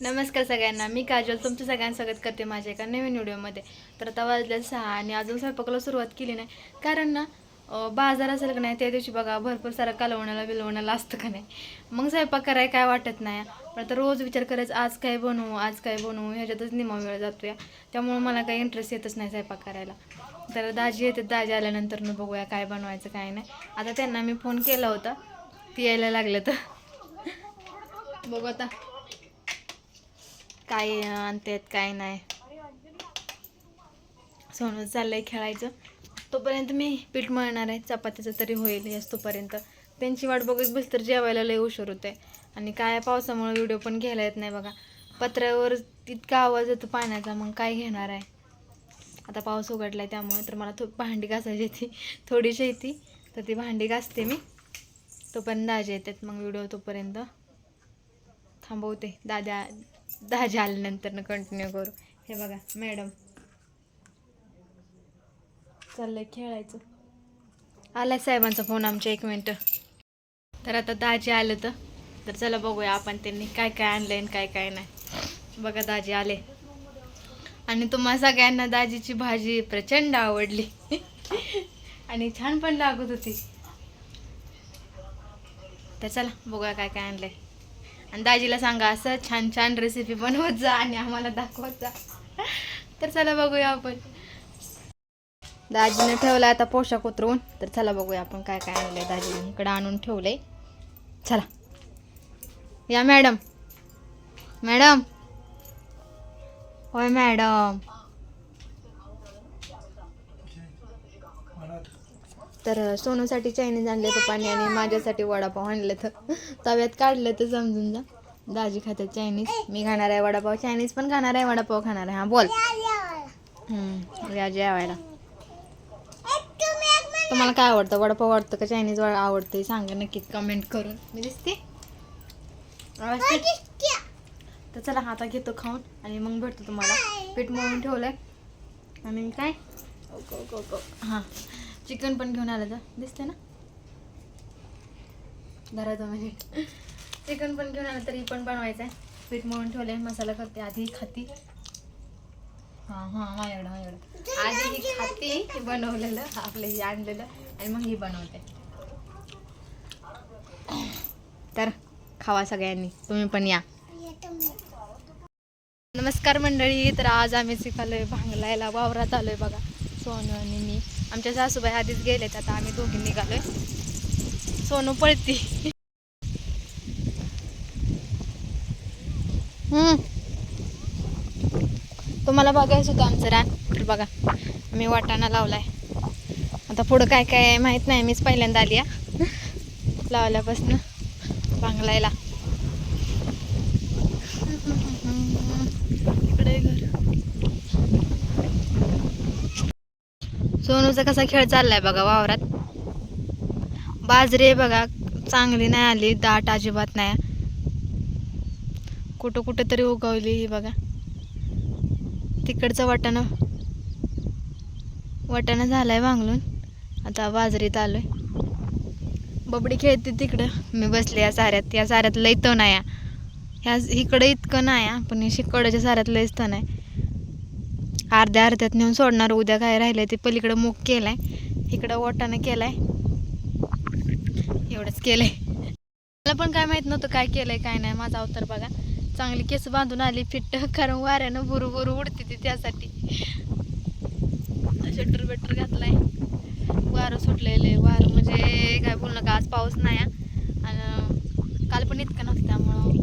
नमस्कार सगळ्यांना मी काजल तुमचं सगळ्यांना स्वागत करते माझ्या एका नवीन व्हिडिओमध्ये. तर आता वाजल्या सहा आणि अजून स्वयंपाकाला सुरुवात केली नाही. कारण ना बाजार असेल का नाही त्या दिवशी बघा भरपूर सारा कालवण्याला बिलवण्याला असतं का नाही. मग स्वयंपाक करायला काय वाटत नाही. पण आता रोज विचार करायचं आज काय बनवू आज काय बनवू ह्याच्यातच निमा वेळ जातो या त्यामुळे मला काही इंटरेस्ट येतच नाही स्वयंपाक करायला. तर दाजी येते दाजी आल्यानंतर न बघूया काय बनवायचं काय नाही. आता त्यांना मी फोन केला होता ती यायला लागलं तर बघू आता. काय आणतात काय नाही. सोनं चाललंय खेळायचं. तोपर्यंत मी पीठ मळणार आहे. चपातीचं तरी होईल याच तोपर्यंत. त्यांची वाट बघत बस तर जेवायला लय उशीर होते आणि काय पावसामुळे व्हिडिओ पण घ्यायला येत नाही बघा. पत्र्यावर तितका आवाज येतो पाण्याचा मग काय घेणार आहे? आता पाऊस उघडलाय त्यामुळे तर मला थो भांडी घासायची ती थोडीशी येते तर ती भांडी घासते मी. तोपर्यंत दाजे येतात मग व्हिडिओ तोपर्यंत. थांबवते. दादा दाजी आल्यानंतर कंटिन्यू करू. हे बघा मॅडम चाललंय खेळायचं. आलाय साहेबांचा फोन आमच्या एक मिनटं तर आता दाजी आलं तर? तर चला बघूया आपण त्यांनी काय काय आणलंय आणि काय काय नाही. बघा दाजी आले. आणि तुम्हा सगळ्यांना दाजीची भाजी प्रचंड आवडली. आणि छान पण लागत होती. तर चला बघूया काय काय आणलंय. आणि दाजीला सांगा असं छान छान रेसिपी बनवत जा आणि आम्हाला दाखवत जा. तर चला बघूया आपण. दाजीने ठेवलं आता पोशाख उतरवून. तर चला बघूया आपण काय काय आणलंय दाजीने. इकडं आणून ठेवलंय. चला. या मॅडम. मॅडम. होय मॅडम. तर सोनूसाठी चायनीज आणले पप्पाने आणि माझ्यासाठी वडापाव आणले तर तव्यात काढलं तर समजून जा. दाजी खातात चायनीज मी खाणार आहे वडापाव. चायनीज पण खाणार आहे वडापाव खाणार आहे. हां बोल. या जेवायला. तुम्हाला काय आवडतं? वडापाव आवडतं का चायनीज आवडतं सांगा नक्कीच. कमेंट करून. मी दिसते? तर चला आता घेतो खाऊन आणि मग भेटतो तुम्हाला. पीठ मळून ठेवलंय. आणि काय? हां. चिकन पण घेऊन आलं तर दिसते ना? धरायचं मिनिट चिकन पण घेऊन आलं तरी पण बनवायचं आहे पीठ मळून आहे मसाला करते आधी खाती. हां हां माझ्याकडं माझ्याकडं. आधी ही खाती हे बनवलेलं आपलं हे आणलेलं आणि मग ही बनवते. तर खावा सगळ्यांनी तुम्ही पण या. नमस्कार मंडळी तर आज आम्ही शिकालोय भांगलायला वावरात आलोय बघा सोनू आणि मी आमच्या सासूबाई आधीच गेलेत आता आम्ही दोघी निघालोय. सोनू पळती. तुम्हाला बघायचं होतं आमचं रान. तर बघा आम्ही वाटाणा लावलाय. आता पुढं काय काय आहे माहीत नाही मीच पहिल्यांदा आली आहे. लावल्यापासून बांगलायला. इकडे घर. सोनूचा कसा खेळ चाललाय बघा वावरात. बाजरी बघा चांगली नाही आली दाट अजिबात नाही. कुठं कुठं तरी उगवली ही बघा. तिकडचं वाटाणं. वाटाणं झालाय भांगलून आता बाजरीत आलोय. बबडी खेळते तिकडं. मी बसले या साऱ्यात. या साऱ्यात लय तण आहे. ह्या इकडं इतकं नाही पण शिकडच्या साऱ्यात लयच तण आहे. अर्ध्या अर्ध्यात नेऊन सोडणार. उद्या काय राहिलं ते पलीकडं मूग केलाय. इकडं वाटाणं केलाय. एवढंच केलंय. मला पण काय माहीत नव्हतं काय केलंय काय नाही. माझा अवतार बघा. चांगली केस बांधून आली फिट्ट. कारण वाऱ्यानं बुरू बुरू उडते ती त्यासाठी. शटर बेटर घातलाय. वारं सुटलेलं वारं म्हणजे काय बोलणं नका आज पाऊस नाही आणि काल पण इतकं नव्हतं त्यामुळं.